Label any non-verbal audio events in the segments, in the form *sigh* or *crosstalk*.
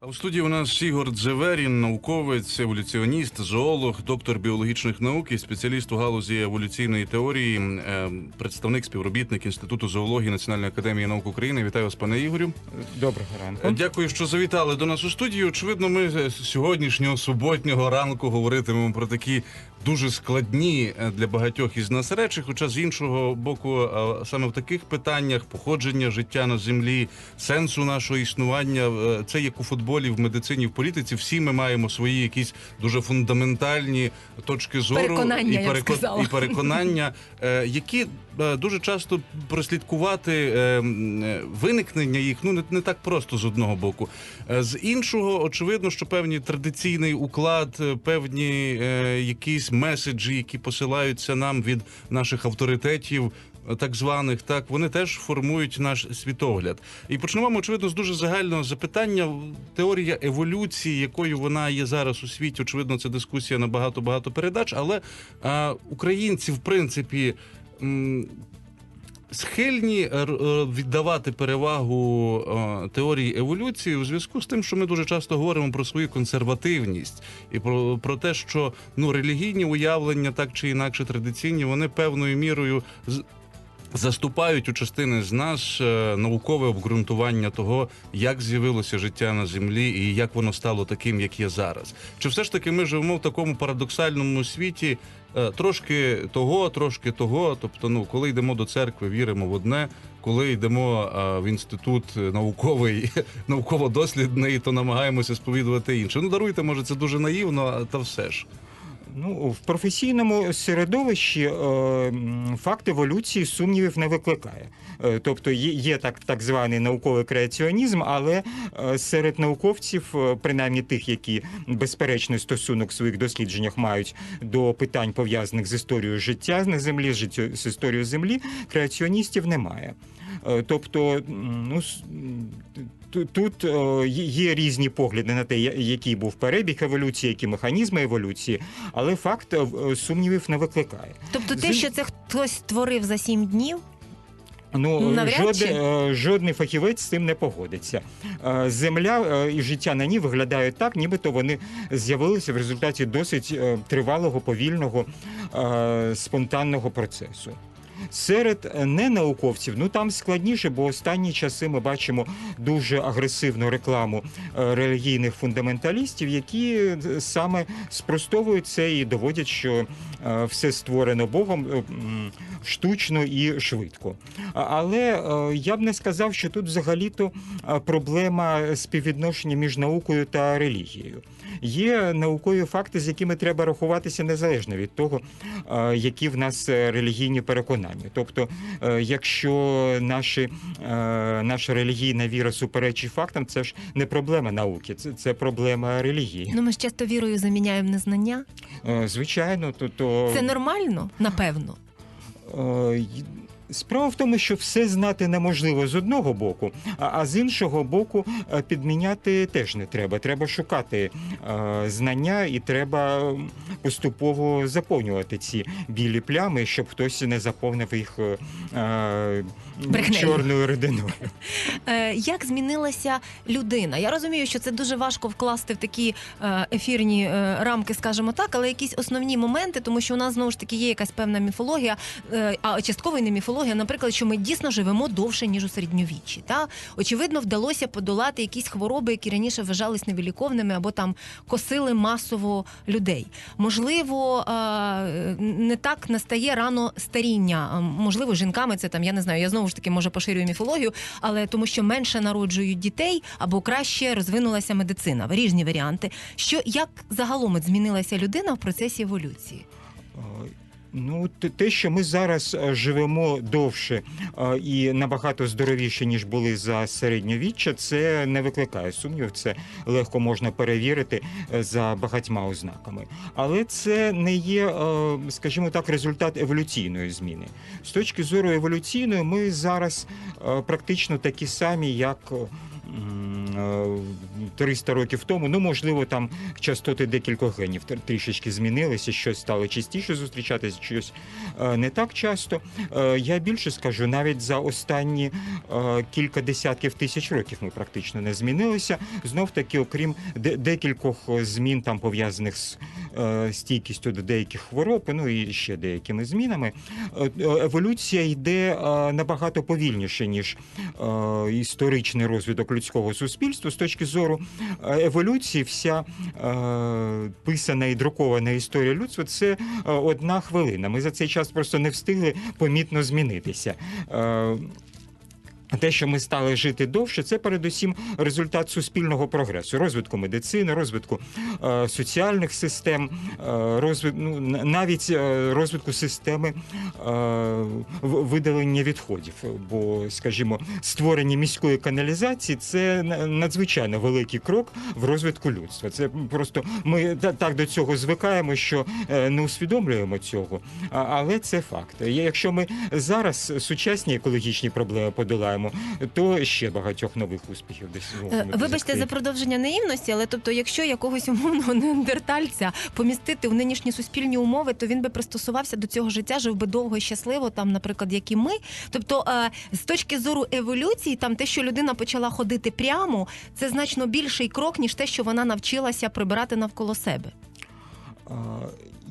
А у студії у нас Ігор Дзеверін, науковець, еволюціоніст, зоолог, доктор біологічних наук і спеціаліст у галузі еволюційної теорії, е, представник співробітник Інституту зоології Національної академії наук України. Вітаю вас, пане Ігорю. Доброго ранку. Дякую, що завітали до нас у студію. Очевидно, ми з сьогоднішнього суботнього ранку говоритимемо про такі дуже складні е, для багатьох із нас речі. Хоча з іншого боку, е, саме в таких питаннях походження життя на землі, сенсу нашого існування, е, це як у футболі, в медицині, в політиці. Всі ми маємо свої якісь дуже фундаментальні точки зору Переконання, і, сказала. і переконання, які дуже часто прослідкувати виникнення їх ну не, не так просто з одного боку. З іншого, очевидно, що певний традиційний уклад, певні якісь меседжі, які посилаються нам від наших авторитетів. Так званих, так вони теж формують наш світогляд. І почнемо, очевидно, з дуже загального запитання. Теорія еволюції, якою вона є зараз у світі, очевидно, це дискусія на багато багато передач. Але а, українці, в принципі, схильні е, е, віддавати перевагу е, теорії еволюції у зв'язку з тим, що ми дуже часто говоримо про свою консервативність і про, про те, що ну релігійні уявлення, так чи інакше традиційні, вони певною мірою Заступають у частини з нас е, наукове обґрунтування того, як з'явилося життя на землі і як воно стало таким, як є зараз. Чи все ж таки ми живемо в такому парадоксальному світі? е, Трошки того, трошки того. Тобто, ну коли йдемо до церкви, віримо в одне. Коли йдемо е, в інститут науковий, *laughs* науково-дослідний, то намагаємося сповідувати інше. Ну даруйте, може, це дуже наївно, та все ж. Ну, в професійному середовищі е, факт еволюції сумнівів не викликає. Е, тобто є, так, так званий науковий креаціонізм, але е, серед науковців, принаймні тих, які безперечний стосунок в своїх дослідженнях мають до питань пов'язаних з історією життя на землі, з історією землі, креаціоністів немає. Тобто, ну тут е, є- різні погляди на те, який був перебіг еволюції, які механізми еволюції, але факт е, сумнівів не викликає. Тобто те, що це хтось створив за сім днів, Ну Навряд жоден, чи. е, жодний фахівець з цим не погодиться. Е, Земля е, і життя на ній виглядають так, нібито вони з'явилися в результаті досить е, тривалого, повільного, е, спонтанного процесу. Серед е, ненауковців, ну там складніше, бо останні часи ми бачимо дуже агресивну рекламу е, релігійних фундаменталістів, які е, саме спростовують це і доводять, що все створено Богом штучно і швидко. Але я б не сказав, що тут взагалі-то проблема співвідношення між наукою та релігією. Є наукові факти, з якими треба рахуватися незалежно від того, які в нас е, релігійні переконання. Тобто, е, якщо наші, е, наша релігійна віра суперечить фактам, це ж не проблема науки, це, це проблема релігії. ну ми ж часто вірою заміняємо незнання. Звичайно, то, то Це нормально, напевно. Справа в тому, що все знати неможливо з одного боку, а, з іншого боку, е, підміняти теж не треба. Треба шукати е, знання і треба поступово заповнювати ці білі плями, щоб хтось не заповнив їх е, Брехнею. чорною рідиною. Е, як змінилася людина? Я розумію, що це дуже важко вкласти в такі е, ефірні е, рамки, скажімо так, але якісь основні моменти, тому що у нас знову ж таки є якась певна міфологія, а частково й не міфологія, наприклад, що ми дійсно живемо довше ніж у середньовіччі. Та очевидно, вдалося подолати якісь хвороби, які раніше вважались невиліковними або там косили масово людей. Можливо, не так настає рано старіння. Можливо, жінками це там, я не знаю, я знову ж таки може поширюю міфологію, але тому що менше народжують дітей або краще розвинулася медицина. Різні варіанти. Що як загалом змінилася людина в процесі еволюції? Ну, те- що ми зараз е, живемо довше е, і набагато здоровіше, ніж були за середньовіччя, це не викликає сумнівів. Це легко можна перевірити е, за багатьма ознаками. Але це не є, скажімо так, результат еволюційної зміни. З точки зору еволюційної, ми зараз практично такі самі, як. М, е, 300 років тому. Ну, можливо, там частоти декількох генів трішечки змінилися, щось стало частіше зустрічатися, щось е, не так часто. Е, Я більше скажу, навіть за останні е, кілька десятків тисяч років ми практично не змінилися. Знов таки, окрім декількох змін, там пов'язаних з стійкістю до деяких хвороб, ну і ще деякими змінами, еволюція йде набагато повільніше, ніж історичний розвиток людського суспільства. З точки зору е, еволюції, вся е, писана і друкована історія людства це е, одна хвилина. Ми за цей час просто не встигли помітно змінитися. Е, те, що ми стали жити довше, це передусім результат суспільного прогресу, розвитку медицини, розвитку е, соціальних систем, е, розвит, ну, навіть е, розвитку системи е, видалення відходів. Бо, скажімо, створення міської каналізації це на- надзвичайно великий крок в розвитку людства. Це просто ми так до цього звикаємо, що е, не усвідомлюємо цього. Але це факт. Якщо ми зараз сучасні екологічні проблеми подолаємо, то ще багатьох нових успіхів десь Е, Вибачте за продовження наївності, але тобто, якщо якогось умовного *laughs* неандертальця помістити в нинішні суспільні умови, то він би пристосувався до цього життя, жив би довго і щасливо, там, наприклад, як і ми. Тобто, е, з точки зору еволюції, там те, що людина почала ходити прямо, це значно більший крок, ніж те, що вона навчилася прибирати навколо себе.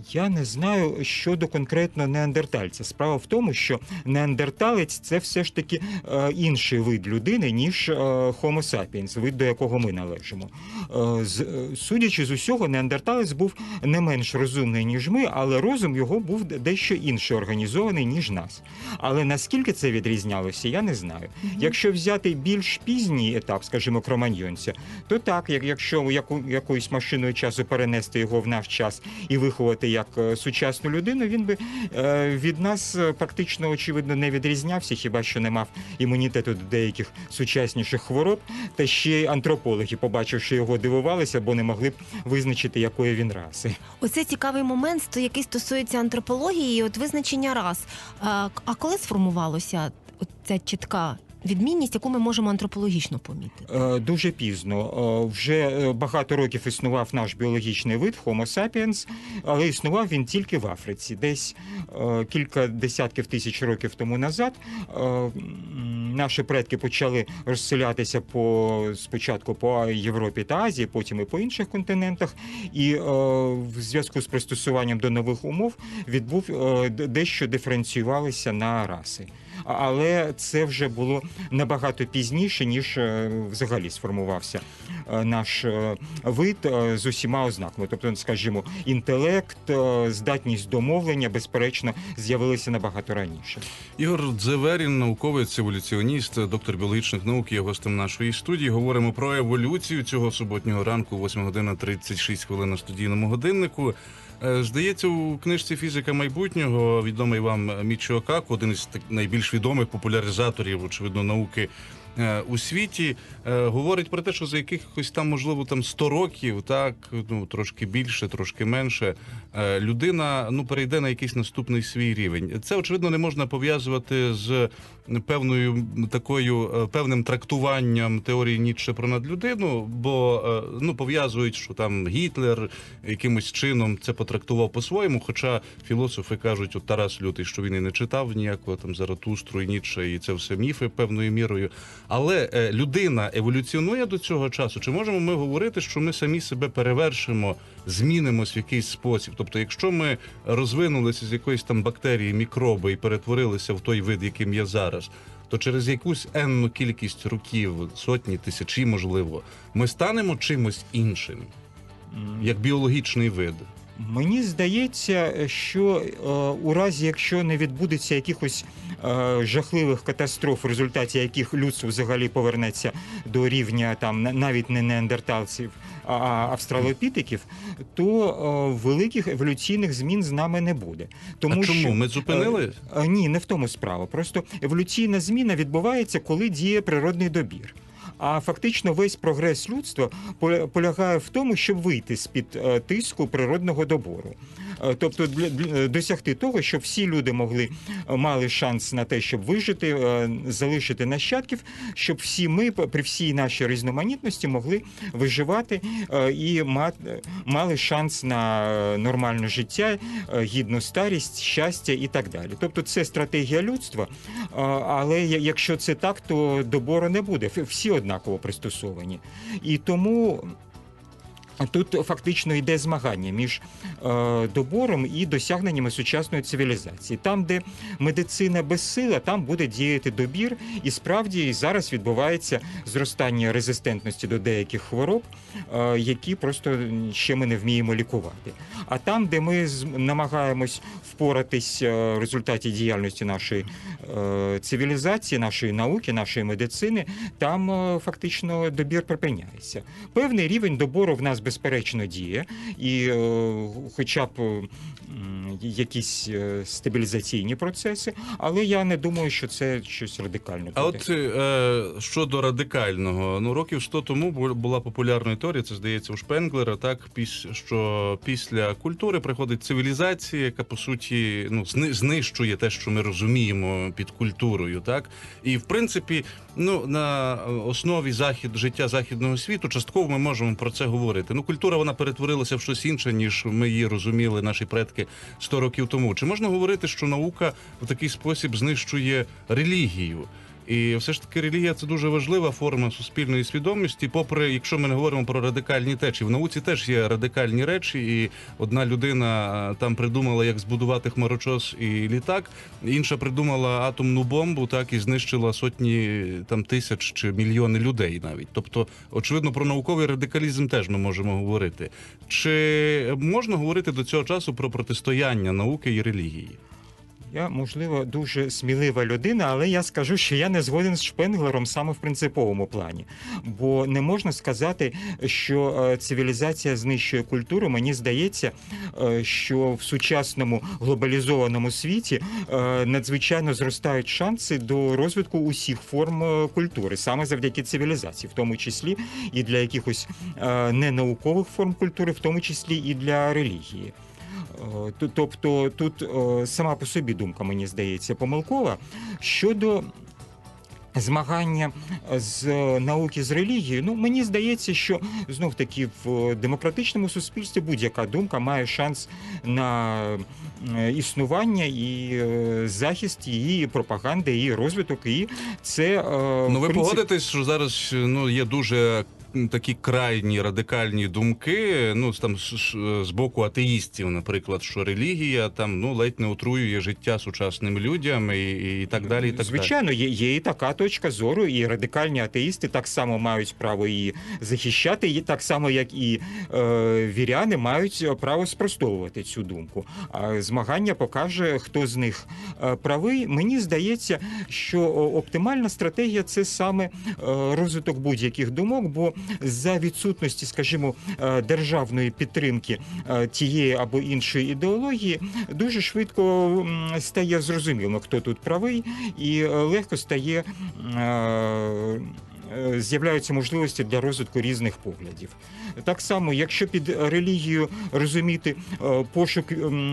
Я не знаю щодо конкретно неандертальця. Справа в тому, що неандерталець це все ж таки е, інший вид людини, ніж е, Homo sapiens, вид до якого ми належимо. Е, Судячи з усього, неандерталець був не менш розумний, ніж ми, але розум його був дещо інше організований, ніж нас. Але наскільки це відрізнялося, я не знаю. Якщо взяти більш пізній етап, скажімо, кроманьйонця, то так, як якщо якоюсь машиною часу перенести його в наш час і виховати як е, сучасну людину, він би е, від нас е, практично очевидно не відрізнявся, хіба що не мав імунітету до деяких сучасніших хвороб. Та ще й антропологи, побачивши його, дивувалися, бо не могли б визначити, якої він раси. Оце цікавий момент, який стосується антропології, і от визначення рас. А, коли сформувалося ця чітка відмінність, яку ми можемо антропологічно помітити? Е, Дуже пізно. Е, Вже е, багато років існував наш біологічний вид Homo sapiens, але існував він тільки в Африці. Десь кілька десятків тисяч років тому назад наші предки почали розселятися по спочатку по Європі та Азії, потім і по інших континентах. І в зв'язку з пристосуванням до нових умов відбув дещо диференціювалися на раси. Але це вже було набагато пізніше, ніж е, взагалі сформувався е, наш е, вид з усіма ознаками. Тобто, скажімо, інтелект, здатність до мовлення, безперечно, з'явилися набагато раніше. Ігор Дзеверін, науковець, еволюціоніст, доктор біологічних наук, є гостем нашої студії. Говоримо про еволюцію цього суботнього ранку, 8 година 36 хвилин на студійному годиннику. Е, Здається, у книжці Фізика майбутнього відомий вам Мічо Каку, один із найбільш відомих популяризаторів, очевидно, науки у світі, е, говорить про те, що за якихось там, можливо, там 100 років, так ну трошки більше, трошки менше, е, людина ну перейде на якийсь наступний свій рівень. Це очевидно не можна пов'язувати з певною такою е, певним трактуванням теорії Ніцше про надлюдину, бо е, ну пов'язують, що там Гітлер якимось чином це потрактував по-своєму. Хоча філософи кажуть, от Тарас Лютий, що він і не читав ніякого там Заратустру і Ніцше, і це все міфи певною мірою. Але е, людина еволюціонує до цього часу. Чи можемо ми говорити, що ми самі себе перевершимо, змінимось в якийсь спосіб? Тобто, якщо ми розвинулися з якоїсь там бактерії, мікроби і перетворилися в той вид, яким є зараз. То через якусь енну кількість років, сотні, тисячі, можливо, ми станемо чимось іншим, як біологічний вид. Мені здається, що е, у разі, якщо не відбудеться якихось е, жахливих катастроф, в результаті яких людство взагалі повернеться до рівня там на- навіть не неандертальців, а австралопітеків, то е, великих еволюційних змін з нами не буде. Тому а чому що ми зупинились? Е, е, Ні, не в тому справа. Просто еволюційна зміна відбувається, коли діє природний добір. А фактично весь прогрес людства поля- полягає в тому, щоб вийти з під е, тиску природного добору. Е, Тобто для- досягти того, щоб всі люди могли е, мали шанс на те, щоб вижити, е, залишити нащадків, щоб всі ми при всій нашій різноманітності могли виживати е, і мали шанс на е, нормальне життя, е, гідну старість, щастя і так далі. Тобто це стратегія людства. е, Але якщо це так, то добору не буде. Всі однаково пристосовані. І тому. Тут фактично йде змагання між е, добором і досягненнями сучасної цивілізації. Там, де медицина безсила, там буде діяти добір, і справді зараз відбувається зростання резистентності до деяких хвороб, е, які просто ще ми не вміємо лікувати. А там, де ми намагаємось впоратись е, в результаті діяльності нашої е, цивілізації, нашої науки, нашої медицини, там е, фактично добір припиняється. Певний рівень добору в нас безперечно діє, і е, хоча б якісь е, стабілізаційні процеси, але я не думаю, що це щось радикальне. А от е, щодо радикального, ну років 100 тому була популярна теорія, це здається у Шпенглера, так що після культури приходить цивілізація, яка по суті ну зни- знищує те, що ми розуміємо під культурою, так і в принципі, ну на основі захід життя західного світу, частково ми можемо про це говорити. Ну, культура вона перетворилася в щось інше, ніж ми її розуміли, наші предки 100 років тому. Чи можна говорити, що наука в такий спосіб знищує релігію? І все ж таки релігія це дуже важлива форма суспільної свідомості. Попри, якщо ми не говоримо про радикальні течії, в науці теж є радикальні речі, і одна людина там придумала, як збудувати хмарочос і літак, інша придумала атомну бомбу, так і знищила сотні там тисяч чи мільйони людей навіть. Тобто, очевидно, про науковий радикалізм теж ми можемо говорити. Чи можна говорити до цього часу про протистояння науки і релігії? Я, можливо, дуже смілива людина, але я скажу, що я не згоден з Шпенглером саме в принциповому плані. Бо не можна сказати, що е, цивілізація знищує культуру. Мені здається, е, що в сучасному глобалізованому світі е, надзвичайно зростають шанси до розвитку усіх форм культури, саме завдяки цивілізації, в тому числі і для якихось ненаукових форм культури, в тому числі і для релігії. Е, Тобто тут е, сама по собі думка, мені здається, помилкова щодо. Змагання з е, науки з релігією. Ну мені здається, що знов таки в демократичному суспільстві будь-яка думка має шанс на існування і захист її пропаганди, її розвиток. І це Ну, ви принципі, погодитесь, що зараз ну є дуже такі крайні радикальні думки. Ну там з- боку атеїстів, наприклад, що релігія там ну ледь не отруює життя сучасним людям і, і так далі. І так далі. Звичайно, є, є і така точка зору, і радикальні атеїсти так само мають право її захищати, і так само, як і е, віряни мають право спростовувати цю думку. А змагання покаже, хто з них е, правий. Мені здається, що оптимальна стратегія це саме е, розвиток будь-яких думок, бо за відсутності, скажімо, е, державної підтримки е, тієї або іншої ідеології, дуже швидко стає зрозуміло, хто тут правий, і е, легко стає. Е, З'являються можливості для розвитку різних поглядів. Так само, якщо під релігією розуміти е, пошук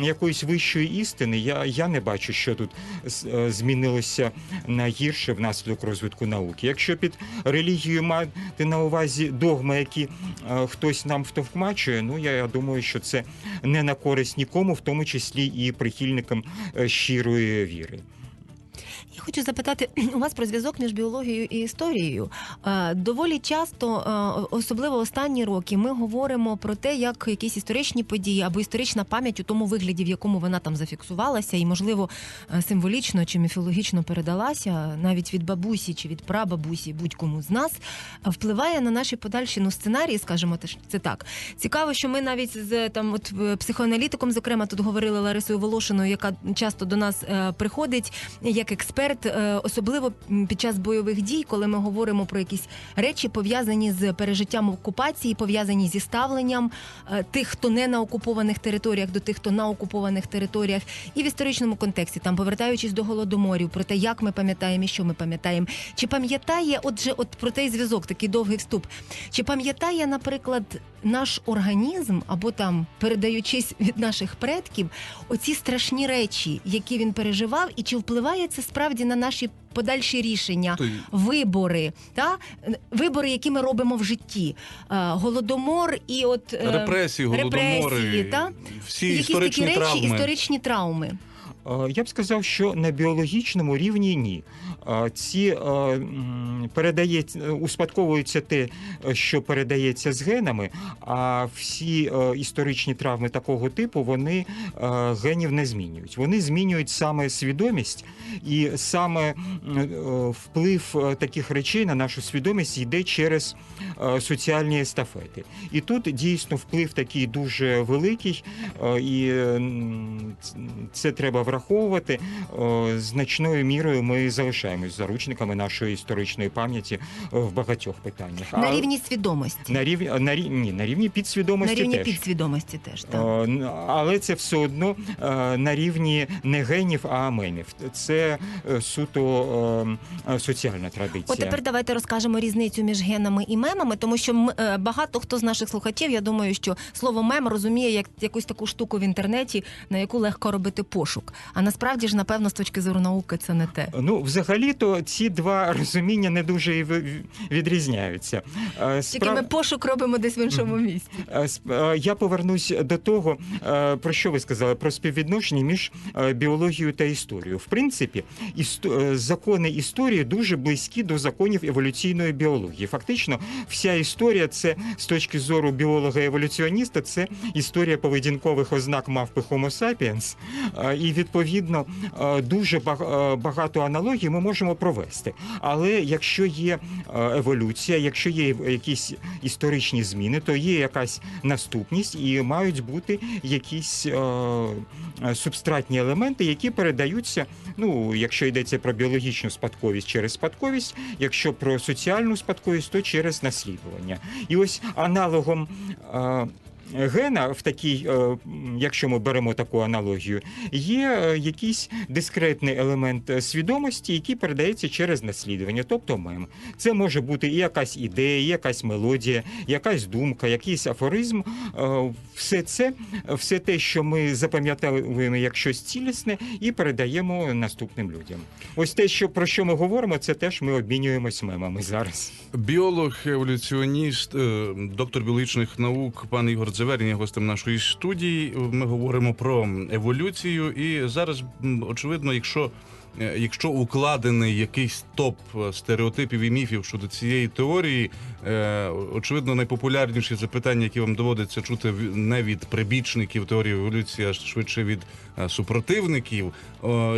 якоїсь вищої істини, я, я не бачу, що тут е, змінилося на гірше внаслідок розвитку науки. Якщо під релігією мати на увазі догми, які хтось нам втовкмачує, ну я, я думаю, що це не на користь нікому, в тому числі і прихильникам щирої віри. Я хочу запитати *clears throat* у вас про зв'язок між біологією і історією. Доволі часто, особливо останні роки, ми говоримо про те, як якісь історичні події або історична пам'ять у тому вигляді, в якому вона там зафіксувалася, і можливо символічно чи міфологічно передалася, навіть від бабусі чи від прабабусі, будь-кому з нас, впливає на наші подальші ну, сценарії, скажімо це так. Цікаво, що ми навіть з там, от психоаналітиком, зокрема, тут говорили Ларисою Волошиною, яка часто до нас е, приходить як експерт. Експерт, е, особливо під час бойових дій, коли ми говоримо про якісь речі, пов'язані з пережиттям окупації, пов'язані зі ставленням е, тих, хто не на окупованих територіях, до тих, хто на окупованих територіях, і в історичному контексті, там повертаючись до голодоморів, про те, як ми пам'ятаємо і що ми пам'ятаємо. Чи пам'ятає, отже, от про той зв'язок, такий довгий вступ. Чи пам'ятає, наприклад, наш організм, або там передаючись від наших предків, оці страшні речі, які він переживав, і чи впливає це справді на наші подальші рішення? То Вибори, та вибори, які ми робимо в житті, Е, голодомор і от е, Репресії, голодомори, репресії, та? всі історичні такі речі, травми. історичні травми. Е, Я б сказав, що на біологічному рівні ні. Е, Ці е, передається, успадковується те, що передається з генами, а всі історичні травми такого типу вони генів не змінюють. Вони змінюють саме свідомість, і саме вплив таких речей на нашу свідомість йде через соціальні естафети. І тут дійсно вплив такий дуже великий, і це треба враховувати. Е, Значною мірою ми залишаємось заручниками нашої історичної пам'яті е, в багатьох питаннях. На А рівні свідомості. на рівні на рівні ні, на рівні На підсвідомості рівні теж. підсвідомості теж. Так. Але це все одно е, на рівні не генів, а мемів. Це е, суто соціальна традиція. От тепер давайте розкажемо різницю між генами і мемами, тому що м- багато хто з наших слухачів, я думаю, що слово мем розуміє як якусь таку штуку в інтернеті, на яку легко робити пошук. А насправді ж, напевно, з точки зору науки це не те. Ну, взагалі-то ці два розуміння не дуже і відрізняються. Е, Тільки ми пошук робимо десь в іншому місці. Е, е, Я повернусь до того, про що ви сказали, про співвідношення між біологією та історією. В принципі, іс- е, закони історії дуже близькі до законів еволюційної біології. Фактично, вся історія це з точки зору біолога-еволюціоніста, це історія поведінкових ознак мавпи Homo sapiens. І відповідно е, дуже е, багато аналогій ми можемо провести. Але якщо є е, еволюція, якщо є якісь історичні зміни, то є якась наступність і мають бути якісь субстратні елементи, які передаються. Ну, якщо йдеться про біологічну спадковість через спадковість, якщо про соціальну спадковість, то через наслідування. І ось аналогом. Гена в такій, е, якщо ми беремо таку аналогію, є е, якийсь дискретний елемент е, свідомості, який передається через наслідування, тобто мем. Це може бути і якась ідея, і якась мелодія, якась думка, якийсь афоризм. Все це, все те, що ми запам'ятовуємо як щось цілісне, і передаємо наступним людям. Ось те, що про що ми говоримо, це теж ми обмінюємось мемами зараз. Біолог, еволюціоніст, доктор біологічних наук, пан Ігор Дзеверін є гостем нашої студії. Ми говоримо про еволюцію, і зараз, очевидно, якщо. е, Якщо укладений якийсь топ е, стереотипів і міфів щодо цієї теорії, е, очевидно, найпопулярніші запитання, які вам доводиться чути не від прибічників теорії еволюції, а швидше від супротивників,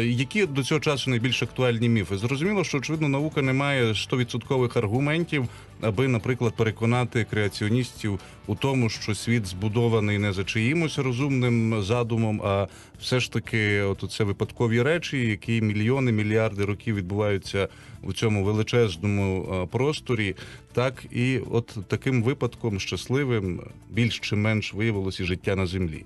які до цього часу найбільш актуальні міфи. Зрозуміло, що очевидно наука не має 100% аргументів, аби, наприклад, переконати креаціоністів у тому, що світ збудований не за чиїмось розумним задумом, а все ж таки, от це випадкові речі, які мільйони, мільярди років відбуваються у цьому величезному просторі. Так і от таким випадком щасливим більш чи менш виявилося життя на землі.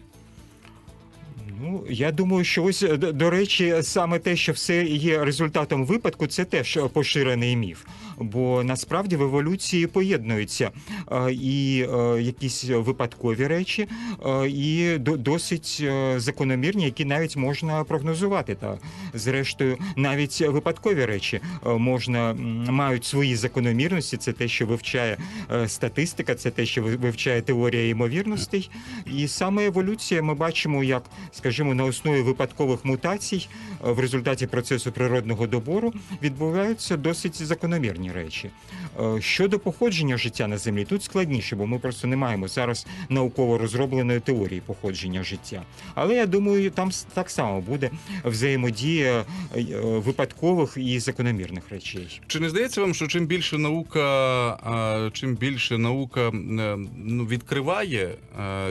Ну, я думаю, що ось до речі, саме те, що все є результатом випадку, це теж поширений міф. Бо насправді в еволюції поєднуються е, і е, якісь випадкові речі, е, і до- досить е, закономірні, які навіть можна прогнозувати. Та зрештою, навіть випадкові речі е, можна мають свої закономірності. Це те, що вивчає е, статистика, це те, що вивчає теорія ймовірностей. І саме еволюція ми бачимо, як, скажімо, на основі випадкових мутацій е, в результаті процесу природного добору відбуваються досить закономірні речі. Е, Щодо походження життя на землі, тут складніше, бо ми просто не маємо зараз науково розробленої теорії походження життя. Але я думаю, там так само буде взаємодія е, випадкових і закономірних речей. Чи не здається вам, що чим більше наука, чим більше наука ну, відкриває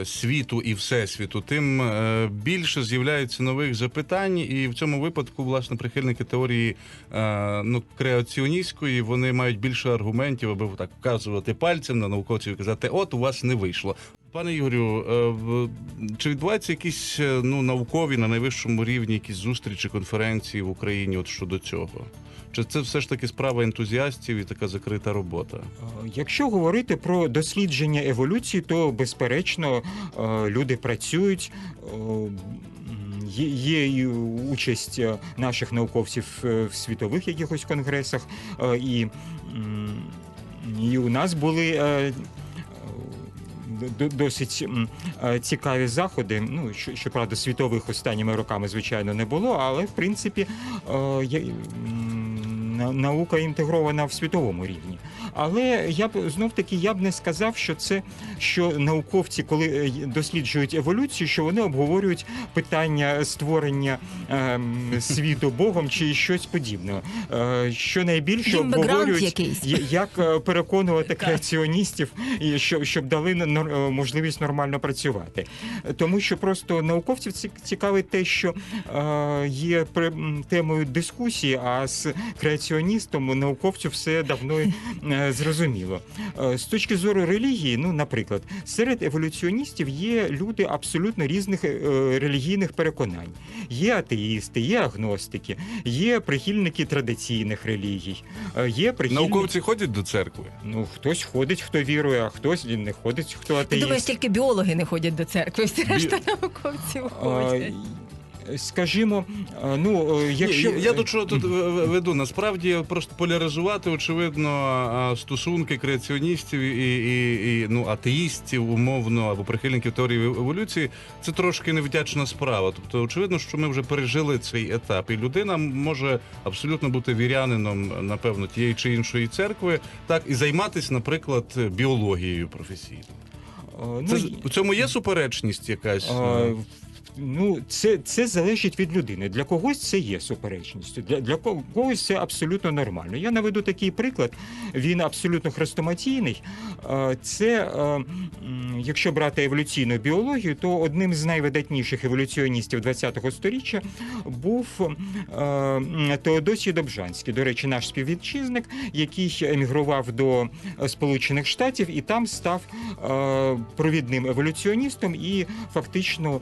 світу і всесвіту, тим е, більш більше з'являється нових запитань, і в цьому випадку, власне, прихильники теорії е, ну, креаціоністської вони мають більше аргументів, аби так вказувати пальцем на науковців і казати, от у вас не вийшло. Пане Ігорю, е, чи відбуваються якісь е, ну наукові на найвищому рівні якісь зустрічі, конференції в Україні от щодо цього? Чи це все ж таки справа ентузіастів і така закрита робота? Е, Якщо говорити про дослідження еволюції, то безперечно е, люди працюють. е, Є, і участь наших науковців в світових якихось конгресах, і, і у нас були досить цікаві заходи. Ну, щоправда, світових останніми роками, звичайно, не було, але в принципі наука інтегрована в світовому рівні. Але я б знов таки я б не сказав, що це що науковці, коли е, досліджують еволюцію, що вони обговорюють питання створення ем, світу Богом чи щось подібне. Е, що найбільше Їм обговорюють як е, переконувати креаціоністів, і щоб, щоб дали е, можливість нормально працювати. Тому що просто науковців ці- цікавить те, що е, є темою дискусії, а з креаціоністом науковцю все давно е, зрозуміло. Е, З точки зору релігії, ну, наприклад, серед еволюціоністів є люди абсолютно різних е, релігійних переконань. Є атеїсти, є агностики, є прихильники традиційних релігій, е, є прихильники... Науковці ходять до церкви? Ну, хтось ходить, хто вірує, а хтось не ходить, хто атеїст. думаєш, тільки біологи не ходять до церкви, всі решта науковців А, ходять. Скажімо, ну е, якщо Ні, я до чого тут в- в- веду? Насправді просто поляризувати, очевидно, стосунки креаціоністів і, і, і ну, атеїстів, умовно, або прихильників теорії еволюції, це трошки невдячна справа. Тобто, очевидно, що ми вже пережили цей етап, і людина може абсолютно бути вірянином, напевно, тієї чи іншої церкви, так і займатися, наприклад, біологією професійно. е, ну, Це й- у цьому є суперечність якась? А, Ну, це, це залежить від людини. Для когось це є суперечністю, для, для когось це абсолютно нормально. Я наведу такий приклад. Він абсолютно хрестоматійний. Це, е, якщо брати еволюційну біологію, то одним з найвидатніших еволюціоністів ХХ століття був е, Теодосій Добжанський. До речі, наш співвітчизник, який емігрував до е, Сполучених Штатів і там став е, провідним еволюціоністом і фактично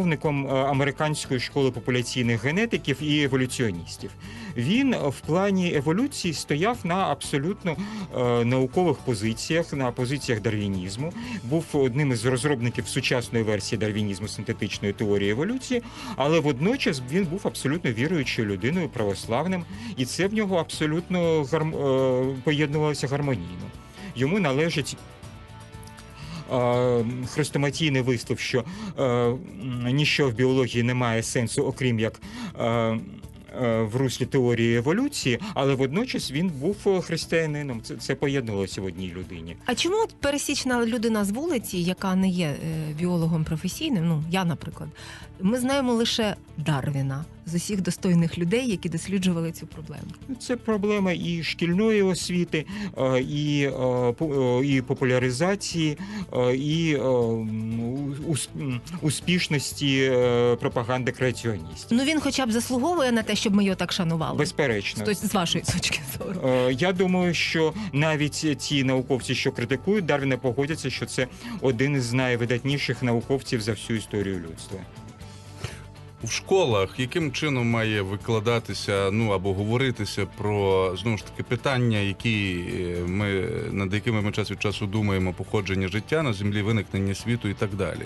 засновником е, американської школи популяційних генетиків і еволюціоністів. Він в плані еволюції стояв на абсолютно е, наукових позиціях, на позиціях дарвінізму. Був одним із розробників сучасної версії дарвінізму синтетичної теорії еволюції, але водночас він був абсолютно віруючою людиною, православним, і це в нього абсолютно гарм... е, поєднувалося гармонійно. Йому належить хрестоматійний вислов, що е, ніщо в біології не має сенсу, окрім як. е, е, В руслі теорії еволюції, але водночас він був е, християнином. Це, це поєднувалося в одній людині. А чому пересічна людина з вулиці, яка не є е, біологом професійним, ну я, наприклад, ми знаємо лише Дарвіна з усіх достойних людей, які досліджували цю проблему. Це проблема і шкільної освіти, е, і, е, е, і популяризації, і ус- успішності пропаганди креаціоністів. Ну він, хоча б заслуговує на те, щоб ми його так шанували. Безперечно. Тобто, з вашої точки зору. Я думаю, що навіть ті науковці, що критикують Дарвіна, погодяться, що це один із найвидатніших науковців за всю історію людства. В школах яким чином має викладатися, ну або говоритися про знову ж таки питання, які е, ми над якими ми час від часу думаємо, походження життя на землі, виникнення світу і так далі.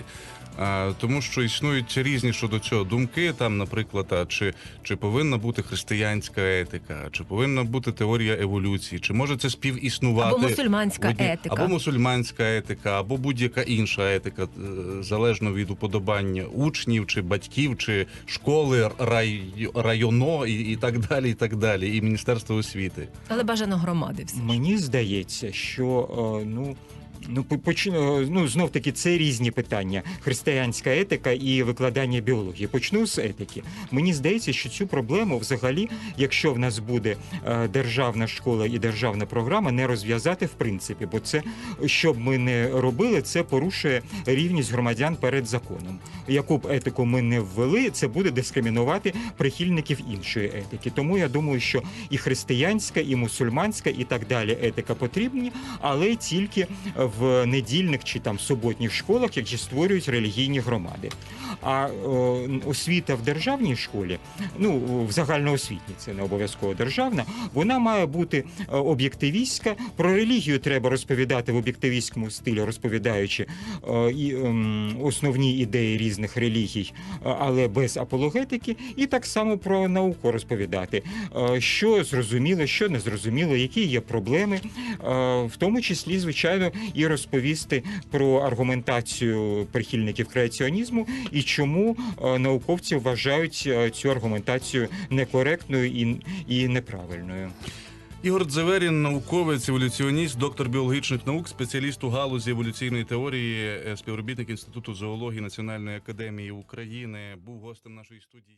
А, тому що існують різні щодо цього думки. Там, наприклад, а, чи, чи повинна бути християнська етика, чи повинна бути теорія еволюції, чи може це співіснувати Або мусульманська в одній- етика. або мусульманська етика, або будь-яка інша етика, е, залежно від уподобання учнів, чи батьків, чи школи, рай, районо і, і так далі, і так далі, і Міністерство освіти. Але бажано громади все. ж. Мені здається, що е, ну. Ну, по- поч... е, ну, знов таки, це різні питання: християнська етика і викладання біології. Почну з етики. Мені здається, що цю проблему, взагалі, якщо в нас буде е, державна школа і державна програма, не розв'язати в принципі, бо це, що б ми не робили, це порушує рівність громадян перед законом. Яку б етику ми не ввели, це буде дискримінувати прихильників іншої етики. Тому я думаю, що і християнська, і мусульманська, і так далі етика потрібні, але тільки в недільних чи там суботніх школах, які створюють релігійні громади. А освіта в державній школі, ну в загальноосвітній, це не обов'язково державна, вона має бути е, об'єктивістська. Про релігію треба розповідати в об'єктивістському стилі, розповідаючи е, ем, основні ідеї різних релігій, е, але без апологетики, і так само про науку розповідати, що зрозуміло, що не зрозуміло, які є проблеми, в тому числі, звичайно, і розповісти про аргументацію прихильників креаціонізму і чому е, науковці вважають е, цю аргументацію некоректною і, і неправильною. Ігор Дзеверін, науковець, еволюціоніст, доктор біологічних наук, спеціаліст у галузі еволюційної теорії, е, співробітник Інституту зоології Національної академії України, був гостем нашої студії.